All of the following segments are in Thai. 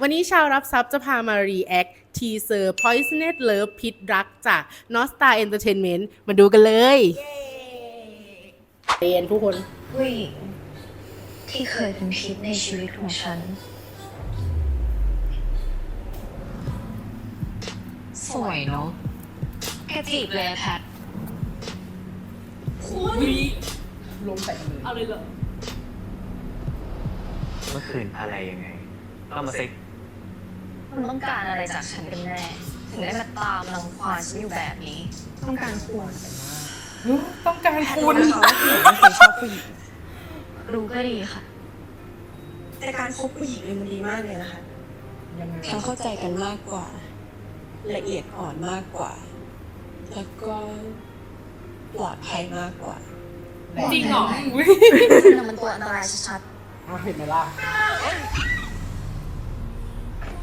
วันนี้ชาวรับทรัพย์จะพามา react ทีเซอร์ Poisoned Love พิษรักจาก n o s t a r Entertainment มาดูกันเลยเรียนทุกคนผู้หญิงที่เคยเป็นพิษในชีวิตของฉัน สวยเนาะแกจีบเลยแพทลงใส่กันเลยเอาเลยเหรอเมื่อคืนอะไรยังไงเอามาเซ็ก มันต้องการอะไรจากฉันกันแน่ถึงได้มาตามรังควานฉันอยู่แบบนี้ ต้องการควรต้องการคุณรู้ก็ดีค่ะ แต่การคบผู้หญิงเนี่ยมันดีมากเลยนะคะยังไงทั้งเข้าใจกันมากกว่า ละเอียดอ่อนมากกว่า แล้วก็ปลอดภัยมากกว่า จริงเหรอคุณน่ะมันตัวอันตรายชัดอะเห็นไหมล่ะ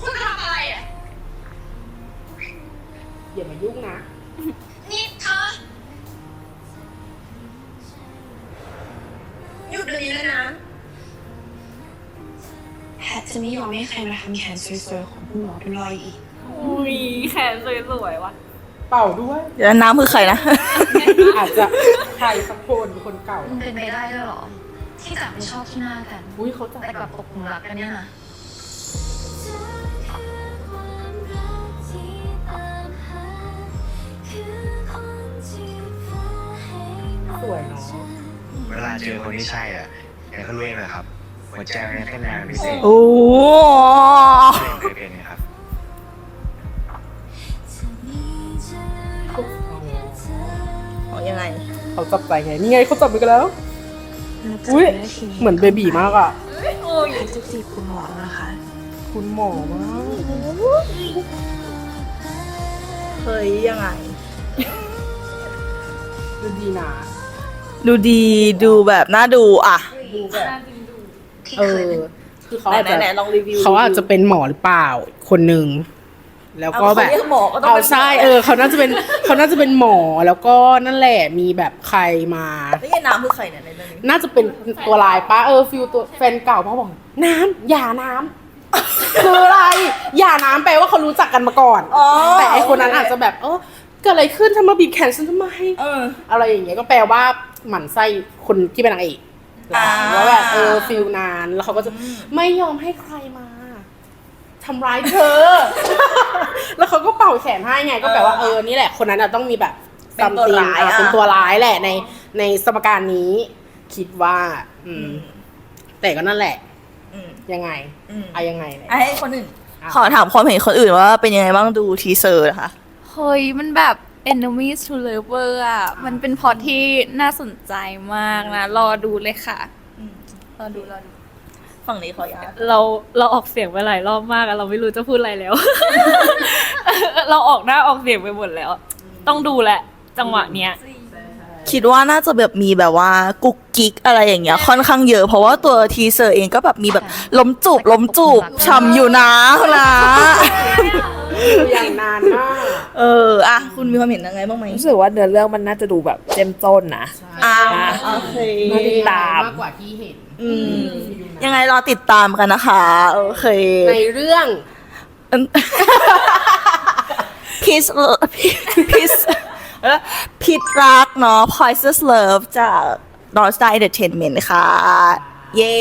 คุณทำอะไรอะ อย่ามายุ่งนะ นี่เธอหยุดเดี๋ยวนี้เลยนะ แพทจะไม่ยอมให้ใครมาทำแขนสวยๆของคุณหมอเป็นรอยอีก อุ้ยแขนสวยๆว่ะ เป่าด้วย เดี๋ยวน้ำคือใครนะ อาจจะใครสักคนคนเก่า มันเป็นไปได้ด้วยเหรอ ที่จะไปชอบที่หน้ากัน อุ้ยเขาจะแต่กลับตกหลุมรักกันเนี่ยนะ สวยเนาะเวลาเจอคนที่ใช่อะแกก็รู้เองแหละครับหัวใจมันแค่นานพิเศษโอ้เคยเป็นไงครับอ๋อยังไง เขาจับใจไง นี่ไงเขาจับมือกันแล้ว อุ้ยเหมือนเบบีมากอะแพทจะจีบคุณหมอนะคะ คุณหมอมากเฮ้ยยังไง ดูดีนะ ดูดีดูแบบน่าดูอะ ดูแบบที่เอเคยอเป็นคือเขาไหนอาจจะไหนๆลองรีวิวเขาอาจจะเป็นหมอหรือเปล่าคนหนึ่งแล้วก็เอาแบบเขาเรียกหมอก็ต้องเอาเป็นหมอ ใช่เออเขาน่าจะเป็นเขาน่าจะเป็นหมอแล้วก็นั่นแหละมีแบบใครมา นี่ไงน้ำคือใครเนี่ยในเรื่องนี้น่าจะเป็นตัวลายป้าเออฟิลตัวแฟนเก่าพ่อบอกน้ำอย่าน้ำคืออะไรอย่าน้ำแปลว่าเขารู้จักกันมาก่อน อ๋อแต่ไอคนนั้นอาจจะแบบเออเกิดอะไรขึ้นทำไมาบีบแขนฉันทำไมเออ อะไรอย่างเงี้ยก็แปลว่า หมั่นไส้คนที่เป็นนางเอกอ่า แล้วแบบเออฟิลนานแล้วเขาก็จะไม่ยอมให้ใครมาทำร้ายเธอ แล้วเขาก็เป่าแขนให้ไงก็แปลว่าเออนี่แหละ คนนั้นอะต้องมีแบบเป็นตัว something ร้ายอะอะ เป็นตัวร้ายแหละในในสมการนี้ คิดว่า อืม แต่ก็นั่นแหละ อืมยังไงอืมอะยังไงเนี่ย อะให้คนอื่นอะขอถามความเห็นคนอื่นว่าเป็นยังไงบ้างดูทีเซอร์นะคะ เฮ้ยมันแบบ enemies to lover อะ มันเป็นพล็อตที่น่าสนใจมากนะ รอดูเลยค่ะอืมรอดูรอดู ฝั่งนี้ขอยาเราเราออกเสียงไปหลายรอบมากอะเราไม่รู้จะพูดอะไรแล้ว เราออกหน้าออกเสียงไปหมดแล้ว ต้องดูแหละ จังหวะเนี้ย คิดว่าน่าจะแบบมีแบบว่ากุ๊กกิ๊กอะไรอย่างเงี้ยค่อนข้างเยอะ เพราะว่าตัวทีเซอร์เองก็แบบมีแบบล้มจูบล้มจูบฉ่ำอยู่นะนะ อย่างนานมาก เอออะคุณมีความเห็นยังไงบ้างไหมรู้สึกว่าเนื้อเรื่องมันน่าจะดูแบบเจ้มจนนะ อ่าโอเคมาติดตาม มากกว่าที่เห็น อืมยังไงรอติดตามกันนะคะโอเคในเรื่องพิสพิสพิษรักเนาะ Poisonous Love จาก North Star Entertainment ค่ะ เย้